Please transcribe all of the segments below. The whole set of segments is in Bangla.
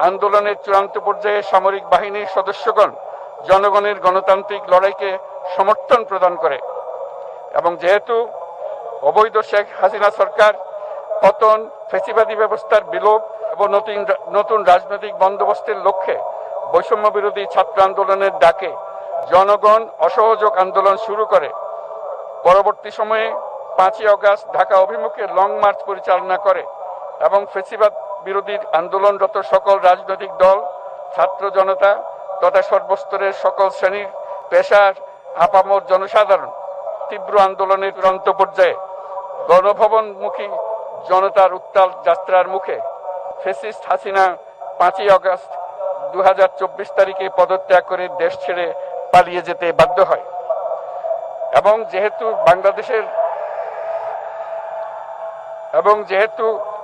আন্দোলনের চূড়ান্ত পর্যায়ে সামরিক বাহিনীর সদস্যগণ জনগণের গণতান্ত্রিক লড়াইকে সমর্থন প্রদান করে। এবং যেহেতু অবৈধ শেখ হাসিনা সরকার পতন, ফেসিবাদী ব্যবস্থার বিলোপ এবং নতুন নতুন রাজনৈতিক বন্দোবস্তের লক্ষ্যে বৈষম্য বিরোধী ছাত্র আন্দোলনের ডাকে জনগণ অসহযোগ আন্দোলন শুরু করে। পরবর্তী সময়ে পাঁচই অগাস্ট ঢাকা অভিমুখে লং মার্চ পরিচালনা করে এবং ফেসিবাদ বিরোধী আন্দোলনরত সকল রাজনৈতিক দল, ছাত্র জনতা তথা সর্বস্তরের সকল শ্রেণির পেশার আপামর জনসাধারণ তীব্র আন্দোলনের চূড়ান্ত পর্যায়ে গণভবনমুখী জনতার উত্তাল যাত্রার মুখে ফেসিস্ট হাসিনা পাঁচই আগস্ট দু হাজার চব্বিশ তারিখে পদত্যাগ করে দেশ ছেড়ে পালিয়ে যেতে বাধ্য হয়। এবং যেহেতু বাংলাদেশের এবং যেহেতু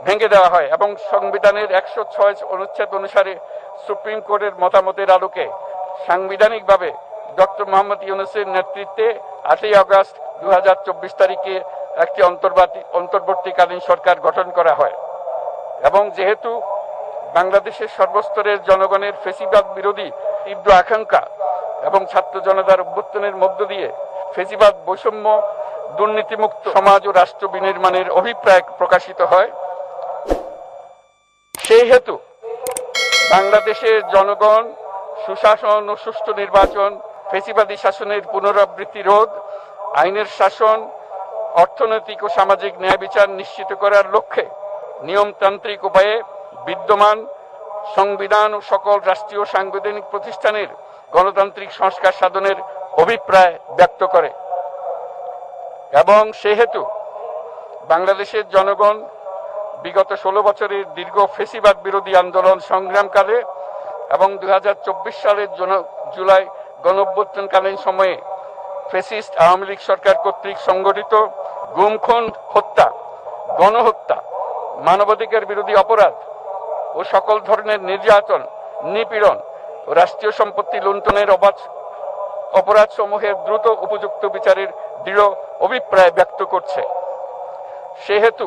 ভেঙে দেওয়া হয় এবং সংবিধানের একশো ছয় অনুচ্ছেদ অনুসারে সুপ্রিম কোর্টের মতামতের আলোকে সাংবিধানিকভাবে ডক্টর মোহাম্মদ ইউনুসের নেতৃত্বে আটই আগস্ট দু হাজার চব্বিশ তারিখে একটি অন্তর্বর্তী অন্তর্বর্তীকালীন সরকার গঠন করা হয় এবং যেহেতু বাংলাদেশের সর্বস্তরের জনগণের ফেসিবাদ বিরোধী তীব্র আকাঙ্ক্ষা এবং ছাত্র জনতার অভ্যুত্থানের মধ্য দিয়ে ফেসিবাদ বৈষম্য দুর্নীতিমুক্ত সমাজ ও রাষ্ট্র বিনির্মাণের অভিপ্রায় প্রকাশিত হয় সেই হেতু বাংলাদেশের জনগণ সুশাসন ও সুষ্ঠু নির্বাচন, ফেসিবাদী শাসনের পুনরাবৃত্তি রোধ, আইনের শাসন, অর্থনৈতিক ও সামাজিক ন্যায় বিচার নিশ্চিত করার লক্ষ্যে নিয়মতান্ত্রিক উপায়ে বিদ্যমান সংবিধান ও সকল রাষ্ট্রীয় সাংবিধানিক প্রতিষ্ঠানের গণতান্ত্রিক সংস্কার সাধনের অভিপ্রায় ব্যক্ত করে। এবং সেহেতু বাংলাদেশের জনগণ বিগত ষোলো বছরের দীর্ঘ ফেসিবাদ বিরোধী আন্দোলন সংগ্রামকালে এবং দু হাজার চব্বিশ সালের জুলাই গণঅভ্যুত্থানকালীন সময়ে ফেসিস্ট আওয়ামী লীগ সরকার কর্তৃক সংগঠিত গুমখুন হত্যা, গণহত্যা, মানবাধিকার বিরোধী অপরাধ ও সকল ধরনের নির্যাতন, নিপীড়ন ও রাষ্ট্রীয় সম্পত্তি লুণ্ঠনের অবাধ অপরাধ সমূহের দ্রুত উপযুক্ত বিচারের দৃঢ় অভিপ্রায় ব্যক্ত করছে। সেহেতু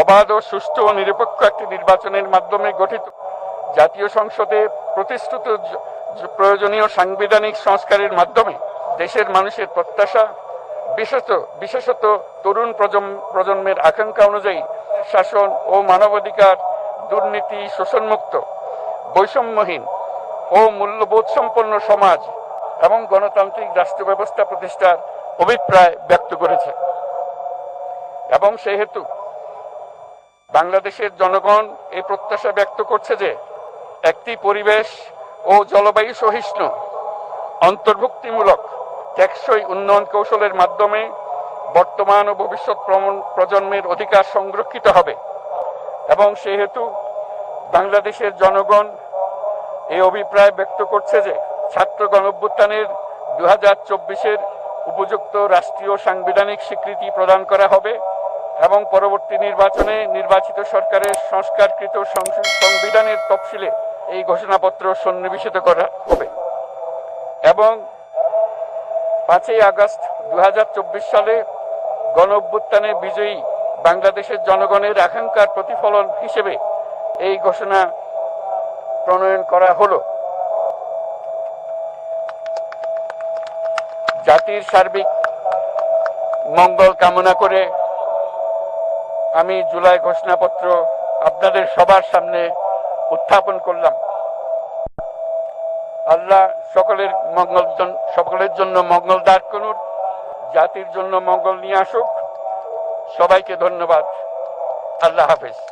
অবাধ ও সুষ্ঠু ও নিরপেক্ষ একটি নির্বাচনের মাধ্যমে গঠিত জাতীয় সংসদে জ- প্রয়োজনীয় সাংবিধানিক সংস্কারের মাধ্যমে দেশের মানুষের প্রত্যাশা, বিশেষত বিশেষত তরুণ প্রজন্ম- প্রজন্মের আকাঙ্ক্ষা অনুযায়ী শাসন ও মানবাধিকার, দুর্নীতি, শোষণমুক্ত, বৈষম্যহীন ও মূল্যবোধ সম্পন্ন সমাজ এবং গণতান্ত্রিক রাষ্ট্র ব্যবস্থা প্রতিষ্ঠার অভিপ্রায় ব্যক্ত করেছে। এবং সেহেতু বাংলাদেশের জনগণ এই প্রত্যাশা ব্যক্ত করছে যে একটি পরিবেশ ও জলবায়ু সহিষ্ণু, অন্তর্ভুক্তিমূলক, টেকসই উন্নয়ন কৌশলের মাধ্যমে বর্তমান ও ভবিষ্যৎ প্রজন্মের অধিকার সংরক্ষিত হবে এবং সেহেতু বাংলাদেশের জনগণ এই অভিপ্রায় ব্যক্ত করছে যে ছাত্র গণঅভ্যুত্থানের দু হাজার চব্বিশের উপযুক্ত রাষ্ট্রীয় সাংবিধানিক স্বীকৃতি প্রদান করা হবে। এবং পরবর্তী নির্বাচনে নির্বাচিত সরকারের সংস্কারকৃত সংবিধানের তফসিলে এই ঘোষণাপত্র সন্নিবেশিত করা হবে। এবং পাঁচই আগস্ট দুই হাজার চব্বিশ সালে গণ অভ্যুত্থানে বিজয়ী বাংলাদেশের জনগণের আকাঙ্ক্ষার প্রতিফলন হিসেবে এই ঘোষণা প্রণয়ন করা হলো। জাতির সার্বিক মঙ্গল কামনা করে আমি জুলাই ঘোষণাপত্র আপনাদের সবার সামনে উত্থাপন করলাম। আল্লাহ সকলের মঙ্গল সকলের জন্য মঙ্গল দাঁড় করুন, জাতির জন্য মঙ্গল নিয়ে আসুক। সবাইকে ধন্যবাদ। আল্লাহ হাফেজ।